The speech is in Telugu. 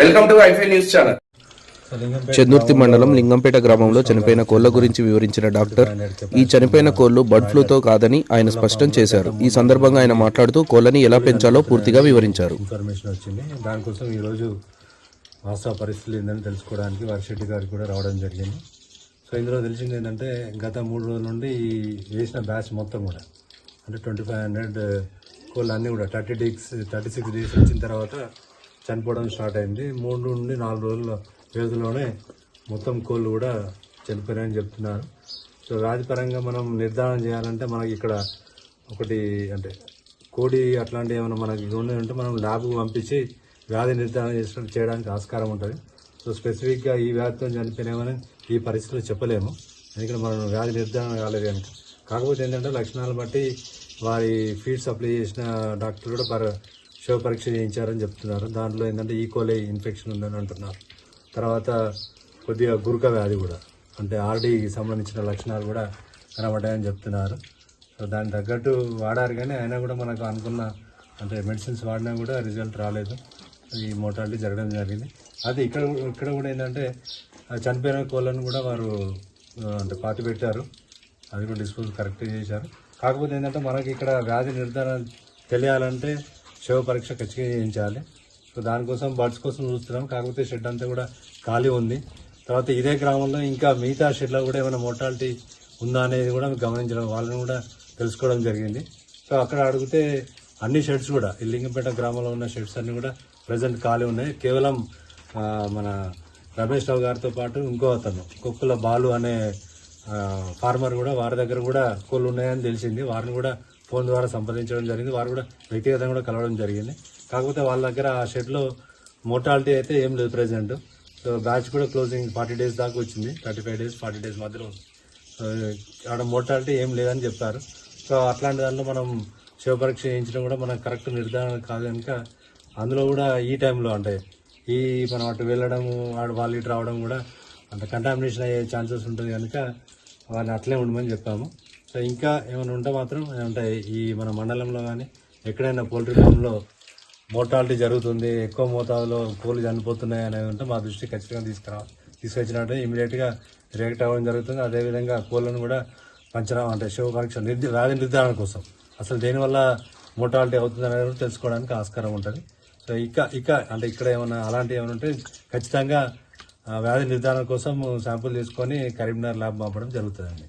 వెల్కమ్ టు ఐఫై న్యూస్ ఛానల్ చందుర్తి మండలం లింగంపేట గ్రామంలో చనిపోయిన కోళ్ళ గురించి వివరించిన డాక్టర్ ఈ చనిపోయిన కోళ్ళు బర్డ్ ఫ్లూతో కాదని ఆయన స్పష్టం చేశారు. ఈ సందర్భంగా ఆయన మాట్లాడుతూ కోళ్ళని ఎలా పెంచాలో పూర్తిగా వివరించారు. ఇన్ఫర్మేషన్ వచ్చింది. దానికోసం ఈరోజు వాస్తవ పరిస్థితులు ఏంటని తెలుసుకోవడానికి వారిశెట్టి గారికి కూడా రావడం జరిగింది. సో ఇందులో తెలిసింది ఏంటంటే గత మూడు రోజుల నుండి ఈ వేసిన బ్యాచ్ మొత్తం కూడా అంటే ట్వంటీ ఫైవ్ హండ్రెడ్ కోళ్ళు అన్నీ కూడా thirty days thirty six days వచ్చిన తర్వాత చనిపోవడం స్టార్ట్ అయింది. మూడు నుండి నాలుగు రోజుల వ్యవధిలోనే మొత్తం కోళ్ళు కూడా చనిపోయాయని చెప్తున్నారు. సో వ్యాధిపరంగా మనం నిర్ధారణ చేయాలంటే మనకి ఇక్కడ ఒకటి అంటే కోడి అట్లాంటి ఏమైనా మనకి ఉంటే మనం ల్యాబ్కు పంపించి వ్యాధి నిర్ధారణ చేసినట్టు చేయడానికి ఆస్కారం ఉంటుంది. సో స్పెసిఫిక్గా ఈ వ్యాధితో చనిపోయినామని ఈ పరిస్థితులు చెప్పలేము. ఎందుకంటే మనం వ్యాధి నిర్ధారణ కాలేదు కనుక. కాకపోతే ఏంటంటే లక్షణాలు బట్టి వారి ఫీడ్ సప్లై చేసిన డాక్టర్ కూడా పర శవ పరీక్ష చేయించారని చెప్తున్నారు. దాంట్లో ఏంటంటే e. ఈకోలే ఇన్ఫెక్షన్ ఉందని అంటున్నారు. తర్వాత కొద్దిగా గురుక వ్యాధి కూడా అంటే ఆర్డీకి సంబంధించిన లక్షణాలు కూడా కనబడ్డాయని చెప్తున్నారు. సో దానికి తగ్గట్టు వాడారు కానీ అయినా కూడా మనకు అనుకున్న అంటే మెడిసిన్స్ వాడినా కూడా రిజల్ట్ రాలేదు. ఈ మోటాలిటీ జరగడం జరిగింది. అది ఇక్కడ ఇక్కడ కూడా ఏంటంటే చనిపోయిన కోళ్ళను కూడా వారు అంటే పాతి పెట్టారు. అది కూడా డిస్పోజ్ కరెక్ట్ చేశారు. కాకపోతే ఏంటంటే మనకి ఇక్కడ వ్యాధి నిర్ధారణ తెలియాలంటే శవ పరీక్ష ఖచ్చితంగా చేయించాలి. సో దానికోసం బర్డ్స్ కోసం చూస్తున్నాం. కాకపోతే షెడ్ అంతా కూడా ఖాళీ ఉంది. తర్వాత ఇదే గ్రామంలో ఇంకా మిగతా షెడ్లో కూడా ఏమైనా మోటాలిటీ ఉందా అనేది కూడా గమనించడం వాళ్ళని కూడా తెలుసుకోవడం జరిగింది. సో అక్కడ అడిగితే అన్ని షెడ్స్ కూడా ఇల్లింగంపేట గ్రామంలో ఉన్న షెడ్స్ అన్నీ కూడా ప్రజెంట్ ఖాళీ ఉన్నాయి. కేవలం మన రమేష్ రావు గారితో పాటు ఇంకో అతను కుక్కుల బాలు అనే ఫార్మర్ కూడా వారి దగ్గర కూడా కోళ్ళు ఉన్నాయని తెలిసింది. వారిని కూడా ఫోన్ ద్వారా సంప్రదించడం జరిగింది. వారు కూడా వ్యక్తిగతంగా కూడా కలవడం జరిగింది. కాకపోతే వాళ్ళ దగ్గర ఆ షెడ్లో మోటాలిటీ అయితే ఏం లేదు ప్రజెంట్ సో బ్యాచ్ కూడా క్లోజింగ్ ఫార్టీ డేస్ దాకా వచ్చింది. Thirty five days forty days మధ్యలో ఆడ మోటాలిటీ ఏం లేదని చెప్పారు. సో అట్లాంటి దాంట్లో మనం శివపరీక్ష చేయించడం కూడా మనకు కరెక్ట్ నిర్ధారణ కాదు కనుక అందులో కూడా ఈ టైంలో అంటే ఈ మనం అటు వెళ్ళడం ఆడ వాళ్ళు ఇటు రావడం కూడా అంత కంటామినేషన్ అయ్యే ఛాన్సెస్ ఉంటుంది కనుక వాళ్ళని అట్లే ఉండమని చెప్పాము. సో ఇంకా ఏమైనా ఉంటే మాత్రం అంటే ఈ మన మండలంలో కానీ ఎక్కడైనా పోల్ట్రీ ఫామ్లో మోర్టాలిటీ జరుగుతుంది ఎక్కువ మోతాదులో కోళ్ళు చనిపోతున్నాయి అనేది ఉంటే మా దృష్టికి ఖచ్చితంగా తీసుకురా తీసుకొచ్చినట్టు ఇమీడియట్గా రియాక్ట్ అవ్వడం జరుగుతుంది. అదేవిధంగా కోళ్ళను కూడా పంచడం అంటే శివ పరీక్ష నిర్ధి వ్యాధి నిర్ధారణ కోసం. అసలు దేనివల్ల మోర్టాలిటీ అవుతుంది అనేది తెలుసుకోవడానికి ఆస్కారం ఉంటుంది. సో ఇక ఇక అంటే ఇక్కడ ఏమైనా అలాంటివి ఏమైనా ఉంటే ఖచ్చితంగా వ్యాధి నిర్ధారణ కోసం శాంపుల్ తీసుకొని కరీంనగర్ ల్యాబ్ పంపడం జరుగుతుందండి.